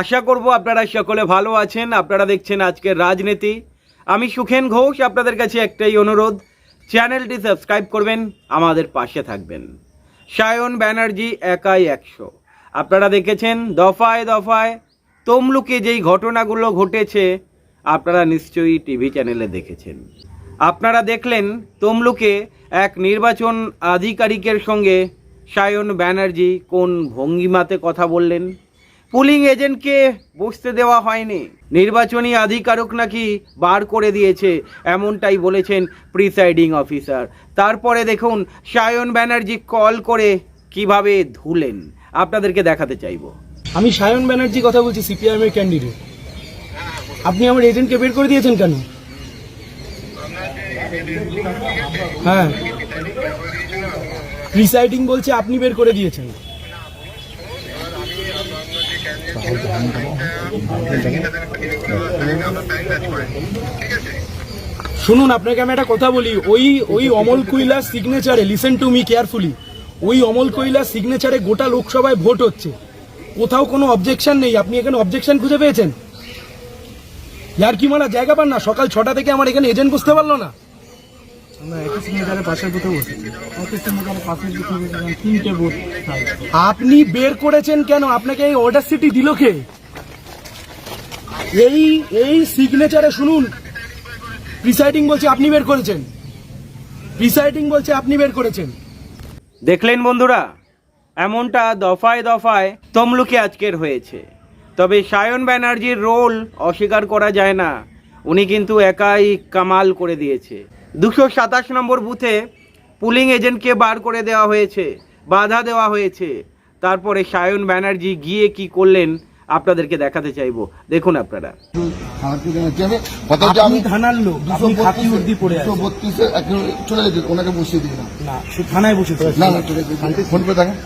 আশা করব আপনারা সকলে ভালো আছেন। আপনারা দেখছেন আজকের রাজনীতি। আমি সুখেন ঘোষ, আপনাদের কাছে একটাই অনুরোধ, চ্যানেলটি সাবস্ক্রাইব করবেন, আমাদের পাশে থাকবেন। সায়ন ব্যানার্জি, একাই একশো। আপনারা দেখেছেন, দফায় দফায় তমলুকে যেই ঘটনাগুলো ঘটেছে, আপনারা নিশ্চয়ই টিভি চ্যানেলে দেখেছেন। আপনারা দেখলেন, তমলুকে এক নির্বাচন আধিকারিকের সঙ্গে সায়ন ব্যানার্জি কোন ভঙ্গিমাতে কথা বললেন। পুলিং এজেন্টকে বসতে দেওয়া হয়নি। নির্বাচনী আধিকারক নাকি বার করে দিয়েছে, এমনটাই বলেছেন প্রিসাইডিং অফিসার। তারপরে দেখুন, সায়ন ব্যানার্জি কল করে কীভাবে ধুলেন? আপনাদেরকে দেখাতে চাইব। আমি সায়ন ব্যানার্জি কথা বলছি, সিপিআইএম এর ক্যান্ডিডেট আপনি আমার এজেন্টকে বের করে দিয়েছেন কেন? হ্যাঁ। প্রিসাইডিং বলছে আপনি বের করে দিয়েছেন। শুনুন, আপনাকে আমি একটা কথা বলি। ওই ওই অমল কৈলাস সিগনেচারে লিসেন টু মি কেয়ারফুলি ওই অমল কৈলাস সিগনেচারে গোটা লোকসভায় ভোট হচ্ছে। কোথাও কোনো অবজেকশন নেই। আপনি এখানে অবজেকশন খুঁজে পেয়েছেন? ইয়ার কি মারা জায়গা পান না? সকাল ছটা থেকে আমার এখানে এজেন্ট বুঝতে পারল না। আপনি বের করেছেন কেন? আপনাকে এই অর্ডার সিটি দিল কে? এই এই সিগনেচারে শুনুন। প্রিসাইডিং বলছে আপনি বের করেছেন। প্রিসাইডিং বলছে আপনি বের করেছেন। দেখলেন বন্ধুরা এমনটা দফায় দফায় তমলুকে আজকের হয়েছে। তবে সায়ন ব্যানার্জির রোল অস্বীকার করা যায় না। উনি কিন্তু একাই কামাল করে দিয়েছে। দুশো সাতাশ নম্বর বুথে পুলিং এজেন্টকে বার করে দেওয়া হয়েছে বাধা দেওয়া হয়েছে। তারপরে সায়ন ব্যানার্জি গিয়ে কি করলেন আপনাদেরকে দেখাতে চাইব। দেখুন আপনারা। কথা হচ্ছে আপনি থানার লোক আপনি খাকি পড়ে দুশো বত্রিশে চলে যেতে ওনাকে বসিয়ে দিই না না সে থানায় বসেছে না না ফোন পে দেখেন।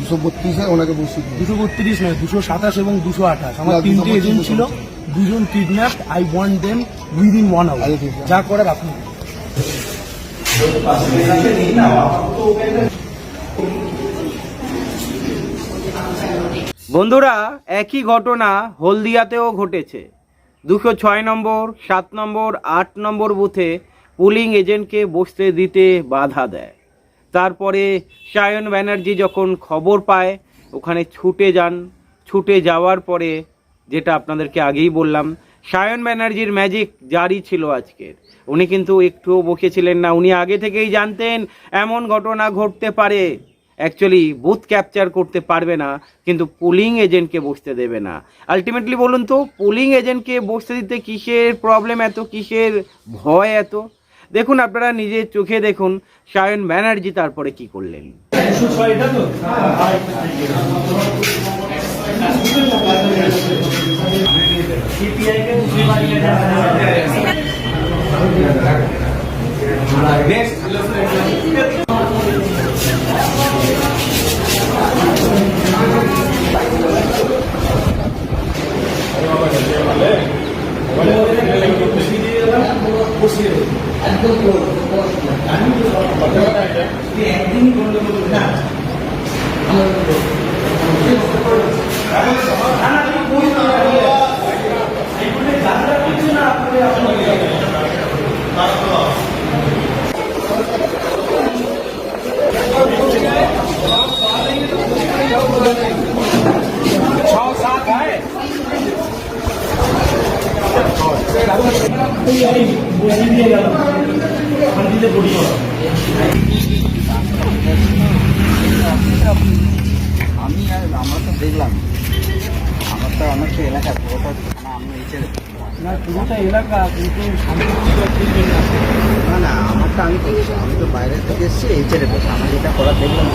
দুশো বত্রিশে ওনাকে বসিয়ে দুশো বত্রিশ নয় দুশো সাতাশ এবং দুশো আঠাশ। আমার তিনটে এজেন্ট ছিল দুজন kidnap I want them within one hour. যা করার আপনি বন্ধুরা একই ঘটনা হলদিয়াতেও ঘটেছে। দুশো ছয় নম্বর সাত নম্বর আট নম্বর বুথে পুলিং এজেন্টকে বসতে দিতে বাধা দেয়। তারপরে সায়ন ব্যানার্জি যখন খবর পায়, ওখানে ছুটে যান। ছুটে যাওয়ার পরে, যেটা আপনাদেরকে আগেই বললাম, সায়ন ব্যানার্জির ম্যাজিক জারি ছিল আজকের। উনি কিন্তু একটুও বসেছিলেন না। উনি আগে থেকেই জানতেন, এমন ঘটনা ঘটতে পারে। অ্যাকচুয়ালি বুথ ক্যাপচার করতে পারবে না, কিন্তু পুলিং এজেন্টকে বসতে দেবে না। আলটিমেটলি বলুন তো পুলিং এজেন্টকে বসতে দিতে কিসের প্রবলেম এত, কিসের ভয় এত? দেখুন আপনারা নিজের চোখে দেখুন সায়ন ব্যানার্জি তারপরে কি করলেন। আমি আর আমরা তো দেখলাম। আমার তো আমার তো এলাকা পুরোটা থানা আমি এই ছেড়ে না পুরোটা এলাকা কিন্তু না না আমারটা আমি তো আমি তো বাইরে থেকে এসেছি এই ছেড়ে আমি যেটা করার দেখলাম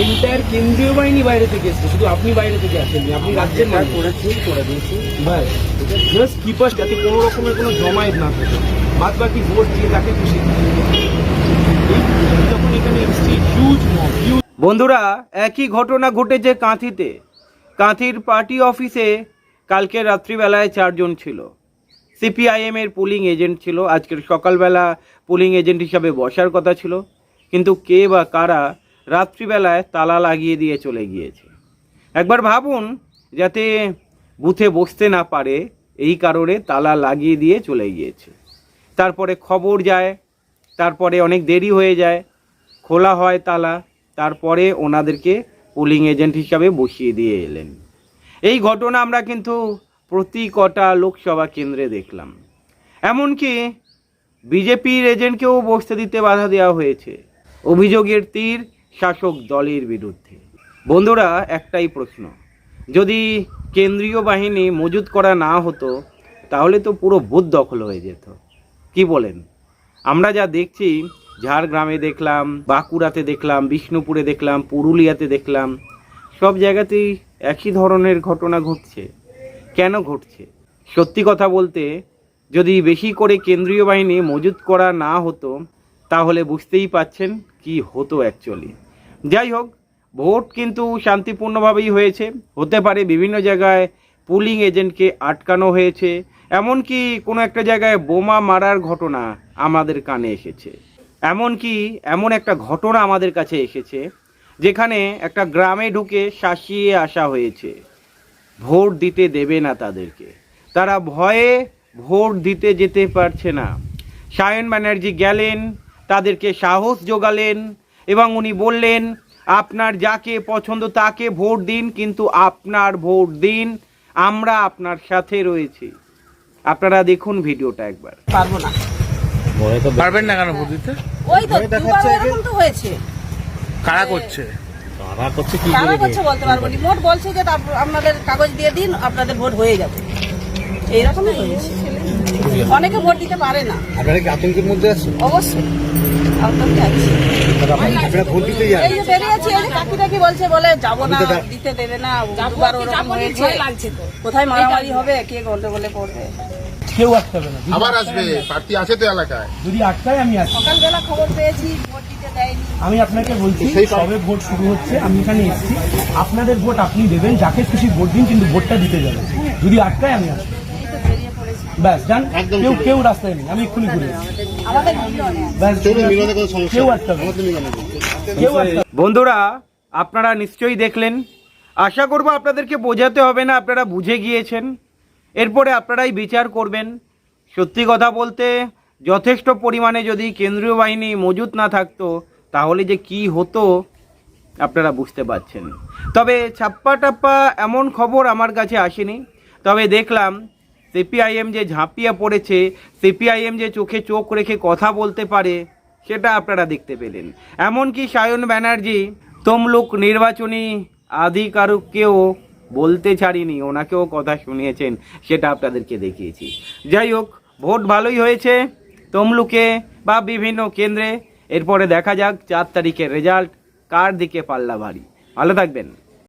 এন্টায়ার কেন্দ্রীয় বাহিনী বাইরে থেকে এসছে শুধু আপনি বাইরে থেকে আসেননি আপনি রাজ্যের করেছি করে দিয়েছি ভাই জাস্ট কিপাস যাতে কোনো রকমের কোনো জমায়েত না থাকে। বাদ বাকি ভোট দিয়ে তাকে খুশি যখন এখানে এসছি হিউজ বন্ধুরা, একই ঘটনা ঘটেছে কাঁথিতে। কাঁথির পার্টি অফিসে কালকে রাত্রিবেলায় চারজন ছিল। সিপিআইএম এর পুলিং এজেন্ট ছিল। আজকের সকালবেলা পুলিং এজেন্ট হিসাবে বসার কথা ছিল। কিন্তু কে বা কারা রাত্রিবেলায় তালা লাগিয়ে দিয়ে চলে গিয়েছে। একবার ভাবুন, যাতে বুথে বসতে না পারে, এই কারণে তালা লাগিয়ে দিয়ে চলে গিয়েছে। তারপরে খবর যায়, তারপরে অনেক দেরি হয়ে যায়, খোলা হয় তালা, তারপরে ওনাদেরকে পোলিং এজেন্ট হিসাবে বসিয়ে দিয়ে এলেন। এই ঘটনা আমরা কিন্তু প্রতি কটা লোকসভা কেন্দ্রে দেখলাম। এমনকি বিজেপির এজেন্টকেও বসতে দিতে বাধা দেওয়া হয়েছে। অভিযোগের তীর শাসক দলের বিরুদ্ধে। বন্ধুরা, একটাই প্রশ্ন, যদি কেন্দ্রীয় বাহিনী মজুত করা না হতো, তাহলে তো পুরো বুথ দখল হয়ে যেত। কি বলেন? আমরা যা দেখছি, ঝাড়গ্রামে দেখলাম, বাঁকুড়াতে দেখলাম, বিষ্ণুপুরে দেখলাম, পুরুলিয়াতে দেখলাম, সব জায়গাতেই একই ধরনের ঘটনা ঘটছে। কেন ঘটছে? সত্যি কথা বলতে, যদি বেশি করে কেন্দ্রীয় বাহিনী মজুত করা না হতো, তাহলে বুঝতেই পাচ্ছেন কি হতো অ্যাকচুয়ালি যাই হোক, ভোট কিন্তু শান্তিপূর্ণভাবেই হয়েছে। হতে পারে বিভিন্ন জায়গায় পুলিং এজেন্টকে আটকানো হয়েছে, এমনকি কোনো একটা জায়গায় বোমা মারার ঘটনা আমাদের কানে এসেছে। এমনকি এমন একটা ঘটনা আমাদের কাছে এসেছে, যেখানে একটা গ্রামে ঢুকে শাসিয়ে আসা হয়েছে। ভোট দিতে দেবে না তাদেরকে। তারা ভয়ে ভোট দিতে যেতে পারছে না। সায়ন ব্যানার্জি গেলেন, তাদেরকে সাহস যোগালেন এবং উনি বললেন, আপনার যাকে পছন্দ তাকে ভোট দিন, কিন্তু আপনার ভোট দিন আমরা আপনার সাথে রয়েছি। আপনারা দেখুন ভিডিওটা একবার। পারব না। পারবেন না কেন ভোট দিতে ওই তো দুবার এরকম তো হয়েছে। কারা করছে? কারা করছে বলতে পারব না। মোট বলছে যে তারপর আপনাদের কাগজ দিয়ে দিন আপনাদের ভোট হয়ে যাবে। এইরকমই হয়েছে। অনেকে ভোট দিতে পারে না। আপনারা কি আতঙ্কের মধ্যে আছেন? অবশ্যই। আতঙ্কে আছি। আপনারা ভোট দিতে যান এই যে বেরিয়েছি এই যে কাকি টাকি বলছে বলে যাব না দিতে দেবে না দুবার ওরকম হয়েছে। কোথায় মারামারি হবে কে গন্ডগোলে পড়বে? কেউ আটকাবে না। আবার আসবে প্রার্থী আছে তো এলাকায়। যদি আটকায় আমি আসি সকালবেলা খবর পেয়েছি ভোট দিতে দেয়নি। আমি আপনাকে বলছি সবে ভোট শুরু হচ্ছে আমি এখানে এসেছি। আপনাদের ভোট আপনি দেবেন যাকে খুশি ভোট দিন কিন্তু ভোটটা দিতে যাবেন। যদি আটকায় আমি আসি এই তো বেরিয়ে পড়েছি। ব্যাস যান। কেউ কেউ রাস্তায় নেই। আমি এক্ষুনি ঘুরে বন্ধুরা আপনারা নিশ্চয়ই দেখলেন। আশা করব আপনাদেরকে বোঝাতে হবে না আপনারা বুঝে গিয়েছেন। এরপরে আপনারাই বিচার করবেন। সত্যি কথা বলতে যথেষ্ট পরিমাণে যদি কেন্দ্রীয় বাহিনী মজুত না থাকতো তাহলে যে কি হতো আপনারা বুঝতে পারছেন। তবে ছাপ্পা টাপ্পা এমন খবর আমার কাছে আসেনি। তবে দেখলাম সিপিআইএম যে ঝাঁপিয়ে পড়েছে, সিপিআইএম যে চোখে চোখ রেখে কথা বলতে পারে, সেটা আপনারা দেখতে পেলেন। এমনকি সায়ন ব্যানার্জি তমলুক নির্বাচনী আধিকারিককেও বলতে ছাড়িনি, ওনাকেও কথা শুনিয়েছেন, সেটা আপনাদেরকে দেখিয়েছি। যাই হোক, ভোট ভালোই হয়েছে তমলুকে বা বিভিন্ন কেন্দ্রে। এরপরে দেখা যাক চার তারিখের রেজাল্ট, কার দিকে পাল্লা ভারী ভালো থাকবেন।